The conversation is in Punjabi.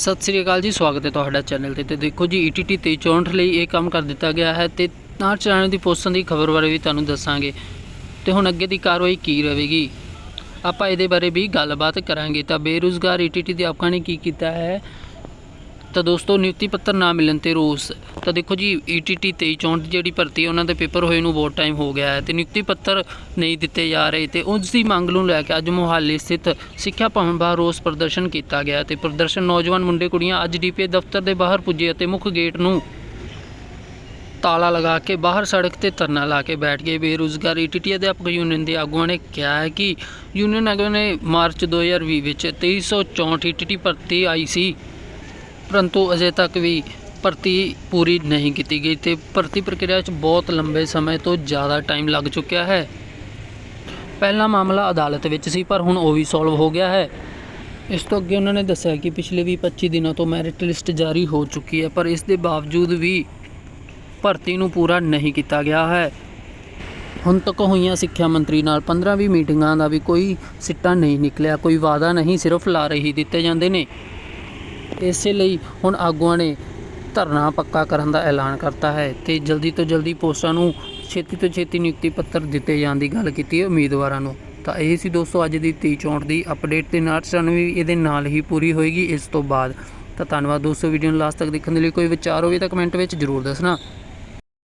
ਸਤਿ ਸ੍ਰੀ ਅਕਾਲ ਜੀ, ਸਵਾਗਤ ਹੈ ਤੁਹਾਡਾ ਚੈਨਲ ਤੇ। ਤੇ ਦੇਖੋ ਜੀ E ETT 2364 ਲਈ ਇਹ ਕੰਮ ਕਰ ਦਿੱਤਾ ਗਿਆ ਹੈ ਤੇ ਨਾਲ ਚੈਨਲ ਦੀ ਪੋਸਟਾਂ ਦੀ ਖਬਰ ਬਾਰੇ ਵੀ ਤੁਹਾਨੂੰ ਦੱਸਾਂਗੇ। ਤੇ ਹੁਣ ਅੱਗੇ ਦੀ ਕਾਰਵਾਈ ਕੀ ਰਹੇਗੀ? ਆਪਾਂ ਇਹਦੇ ਬਾਰੇ ਵੀ ਗੱਲਬਾਤ ਕਰਾਂਗੇ। ਤਾਂ ਬੇਰੁਜ਼ਗਾਰ ETT ਦੇ ਆਪਕਾਂ ਨੇ ਕੀ ਕੀਤਾ ਹੈ? ਤਾਂ ਦੋਸਤੋ ਨਿਯੁਕਤੀ ਪੱਤਰ ਨਾ ਮਿਲਣ ਤੇ ਰੋਸ। ਤਾਂ ਦੇਖੋ ਜੀ E ETT 2364 ਦੀ ਜਿਹੜੀ ਭਰਤੀ ਉਹਨਾਂ ਦੇ ਪੇਪਰ ਹੋਏ ਨੂੰ ਬਹੁਤ ਟਾਈਮ ਹੋ ਗਿਆ ਹੈ ਤੇ ਨਿਯੁਕਤੀ ਪੱਤਰ ਨਹੀਂ ਦਿੱਤੇ ਜਾ ਰਹੇ ਤੇ ਉਸ ਦੀ ਮੰਗ ਨੂੰ ਲੈ ਕੇ ਅੱਜ ਮੋਹਾਲੀ ਸਥਿਤ ਸਿੱਖਿਆ ਭਵਨ ਬਾਹਰ ਰੋਸ ਪ੍ਰਦਰਸ਼ਨ ਕੀਤਾ ਗਿਆ ਤੇ ਪ੍ਰਦਰਸ਼ਨ ਨੌਜਵਾਨ ਮੁੰਡੇ ਕੁੜੀਆਂ ਅੱਜ ਡੀਪੀਏ ਦਫ਼ਤਰ ਦੇ ਬਾਹਰ ਪੁੱਜੇ ਅਤੇ ਮੁੱਖ ਗੇਟ ਨੂੰ ਤਾਲਾ ਲਗਾ ਕੇ ਬਾਹਰ ਸੜਕ ਤੇ ਧਰਨਾ ਲਾ ਕੇ ਬੈਠ ਗਏ। ਬੇਰੁਜ਼ਗਾਰ ਈਟੀਟੀ ਅਧਿਆਪਕ ਯੂਨੀਅਨ ਦੇ ਆਗੂਆਂ ਨੇ ਕਿਹਾ ਹੈ ਕਿ ਯੂਨੀਅਨ ਆਗੂਆਂ ਨੇ ਮਾਰਚ 2020 ਵਿੱਚ 2364 ਈਟੀਟੀ ਭਰਤੀ ਆਈ ਸੀ। ਪਰੰਤੂ ਅਜੇ ਤੱਕ ਵੀ ਭਰਤੀ ਪੂਰੀ ਨਹੀਂ ਕੀਤੀ ਗਈ ਤੇ ਭਰਤੀ ਪ੍ਰਕਿਰਿਆ 'ਚ ਬਹੁਤ ਲੰਬੇ ਸਮੇਂ ਤੋਂ ਜ਼ਿਆਦਾ ਟਾਈਮ ਲੱਗ ਚੁੱਕਿਆ ਹੈ। ਪਹਿਲਾ ਮਾਮਲਾ ਅਦਾਲਤ ਵਿੱਚ ਸੀ, ਪਰ ਹੁਣ ਉਹ ਵੀ ਸੋਲਵ ਹੋ ਗਿਆ ਹੈ। ਇਸ ਤੋਂ ਅੱਗੇ ਉਹਨਾਂ ਨੇ ਦੱਸਿਆ ਕਿ ਪਿਛਲੇ ਵੀ 25 ਦਿਨਾਂ ਤੋਂ ਮੈਰਿਟ ਲਿਸਟ ਜਾਰੀ ਹੋ ਚੁੱਕੀ ਹੈ, ਪਰ ਇਸ ਦੇ ਬਾਵਜੂਦ ਵੀ ਭਰਤੀ ਨੂੰ ਪੂਰਾ ਨਹੀਂ ਕੀਤਾ ਗਿਆ ਹੈ। ਹੁਣ ਤੱਕ ਹੋਈਆਂ ਸਿੱਖਿਆ ਮੰਤਰੀ ਨਾਲ 15-20 ਮੀਟਿੰਗਾਂ ਦਾ ਵੀ ਕੋਈ ਸਿੱਟਾ ਨਹੀਂ ਨਿਕਲਿਆ, ਕੋਈ ਵਾਅਦਾ ਨਹੀਂ, ਸਿਰਫ ਲਾਰੇ ਹੀ ਦਿੱਤੇ ਜਾਂਦੇ ਨੇ। ਇਸੇ ਲਈ ਹੁਣ ਆਗੂਆਂ ਨੇ ਧਰਨਾ ਪੱਕਾ ਕਰਨ ਦਾ ਐਲਾਨ ਕਰਤਾ ਹੈ ਤੇ ਜਲਦੀ ਤੋਂ ਜਲਦੀ ਪੋਸਟਾਂ ਨੂੰ ਛੇਤੀ ਤੋਂ ਛੇਤੀ ਨਿਯੁਕਤੀ ਪੱਤਰ ਦਿੱਤੇ ਜਾਣ ਦੀ ਗੱਲ ਕੀਤੀ ਹੈ ਉਮੀਦਵਾਰਾਂ ਨੂੰ। ਤਾਂ ਇਹ ਸੀ ਦੋਸਤੋ ਅੱਜ ਦੀ 23 ਚੌਂਟ ਦੀ ਅਪਡੇਟ ਤੇ ਨਾਲ ਸਾਨੂੰ ਵੀ ਇਹਦੇ ਨਾਲ ਹੀ ਪੂਰੀ ਹੋਏਗੀ ਇਸ ਤੋਂ ਬਾਅਦ। ਤਾਂ ਧੰਨਵਾਦ ਦੋਸਤੋ ਵੀਡੀਓ ਨੂੰ ਲਾਸਟ ਤੱਕ ਦੇਖਣ ਦੇ ਲਈ। ਕੋਈ ਵਿਚਾਰ ਹੋਵੇ ਤਾਂ ਕਮੈਂਟ ਵਿੱਚ ਜ਼ਰੂਰ ਦੱਸਣਾ।